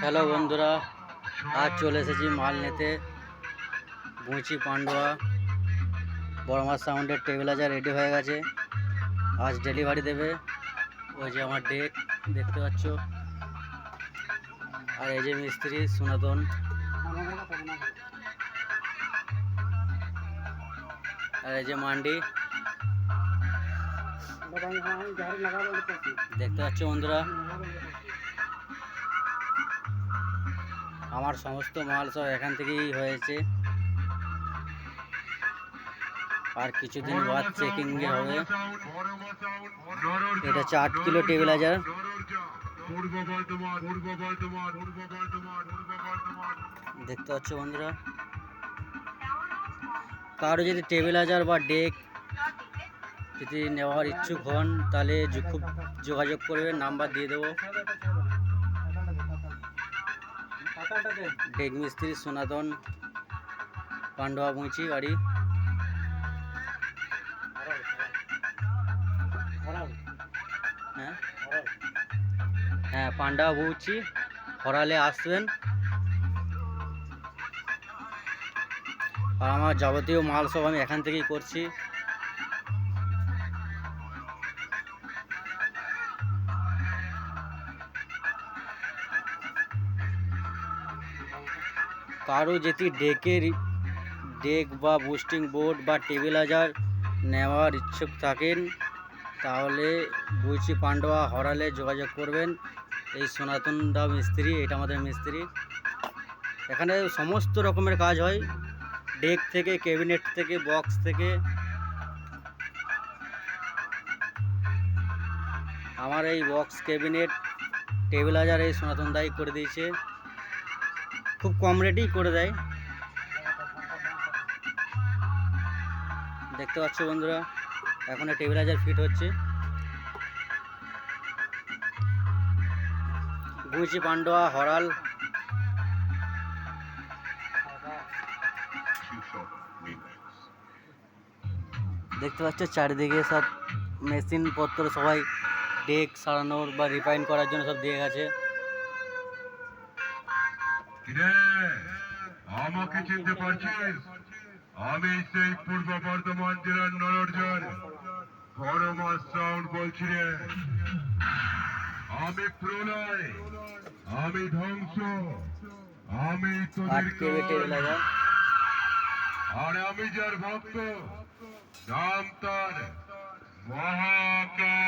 Hello বন্ধুরা, আজ চলে এসেছি মাল নিতে বুঁচি পান্ডুয়া বড় মাছ সাউন্ডের টেবিলাজার রেডি হয়ে গেছে। আজ ডেলিভারি দেবে। ওই যে আমার ডেট দেখতে পাচ্ছ। আর এই যে মিস্ত্রি, সনাতন। আর এই যে মান্ডি। দেখতে পাচ্ছ বন্ধুরা? আমার সমস্ত মাল সব এখান থেকেই হয়েছে। আর কিছুদিন বাদ চেকিং হবে। এটা হচ্ছে আট কিলো টেবিলাইজার দেখতে পাচ্ছ বন্ধুরা কারও যদি টেবিলাইজার বা ডেক যদি নেওয়ার ইচ্ছুক হন তাহলে খুব যোগাযোগ করবেন নাম্বার দিয়ে দেবো। ডেক মিস্ত্রি সনাতন পান্ডবা মুচি বাড়ি হ্যাঁ হ্যাঁ পান্ডা বউচি হরালে আসবেন আর আমার যাবতীয় মাল সব আমি এখান থেকেই করছি কারও যদি ডেকের ডেক বা বুস্টিং বোর্ড বা টেবিল টেবিলাইজার নেওয়ার ইচ্ছুক থাকেন, তাহলে বুঝছি পান্ডবা হরালে যোগাযোগ করবেন। এই সনাতন দা মিস্ত্রি, এটা আমাদের মিস্ত্রি। এখানে সমস্ত রকমের কাজ হয়। ডেক থেকে, ক্যাবিনেট থেকে, বক্স থেকে। আমার এই বক্স, ক্যাবিনেট টেবিলাইজার এই সনাতন দাই করে দিয়েছে। খুব কম রেটেই করে দেয়। দেখতে পাচ্ছ বন্ধুরা, এখন টেবিলাইজার ফিট হচ্ছে। গুঁচি পান্ডোয়া, হরাল। দেখতে পাচ্ছ চারিদিকে সব মেশিন পত্র সবাই ডেক সারানোর বা রিফাইন করার জন্য সব দিয়ে গেছে আমাকে চিনতে পারছিস? আমি সেই পূর্ব বর্ধমান জেলার সাউন্ড বলছি রে। আমি প্রলয় আমি ধ্বংস আমি তোদের আর আমি যার ভক্ত নাম তার মহাকাল